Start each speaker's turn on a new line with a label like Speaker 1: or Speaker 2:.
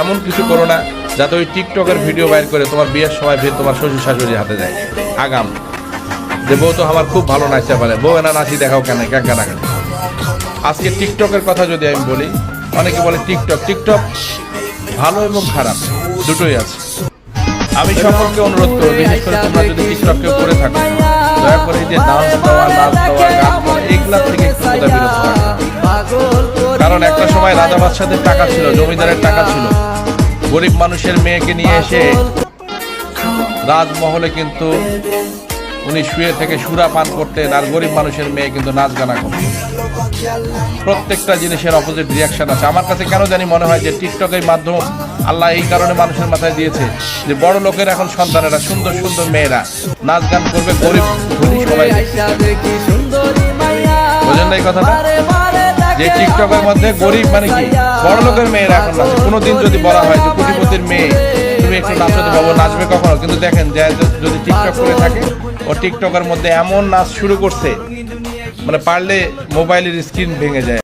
Speaker 1: এমন কিছু করো না, যাতে ওই টিকটকের ভিডিও বাইর করে তোমার বিয়ের সময় ফের তোমার শ্বশুর শাশুড়ি হাতে যায়। আগাম। যে বউ তো আমার খুব ভালো নাচতে পারে। বউ এনা নাচি দেখাও কেন? কেন কেন আজকে টিকটকের কথা যদি আমি বলি, অনেকে বলে টিকটক টিকটক ভালো এবং খারাপ, দুটোই আছে। আমি সকলকে অনুরোধ করব, বিশেষ করে তোমরা যদি টিকটক কেউ করে থাকো, দয়া করে যে ডান্স দেওয়া, নাচ দেওয়া, গান করা এগুলা থেকে একটু কারণ একটা সময় রাজা বাদশাদের টাকা ছিল জমিদারের টাকা ছিল। গরিব মানুষের মেয়েকে নিয়ে এসে রাজমহলে কিন্তু উনি শুয়ে থেকে সুরা পান করতেন আর গরিব মানুষের মেয়ে কিন্তু নাচ গানা করতেন প্রত্যেকটা জিনিসের অপোজিট রিয়াকশন আছে। আমার কাছে কেন জানি মনে হয় যে টিকটকের মাধ্যম আল্লাহ এই কারণে মানুষের মাথায় দিয়েছে যে বড় লোকের এখন সন্তানেরা সুন্দর সুন্দর মেয়েরা নাচ গান করবে গরিব ধনী সবাই। বোঝেন না এই কথাটা যে টিকটকের মধ্যে গরিব মানে কি? বড় লোকের মেয়েরা এখন নাচে কোনোদিন যদি বলা হয় যে কোটিপতির মেয়ে, তুমি একটু নাচতে পাবো নাচবে কখনো? কিন্তু দেখেন, যে যদি টিকটক করে থাকে, ও টিকটকের মধ্যে এমন নাচ শুরু করছে মানে পারলে মোবাইলের স্ক্রিন ভেঙে যায়।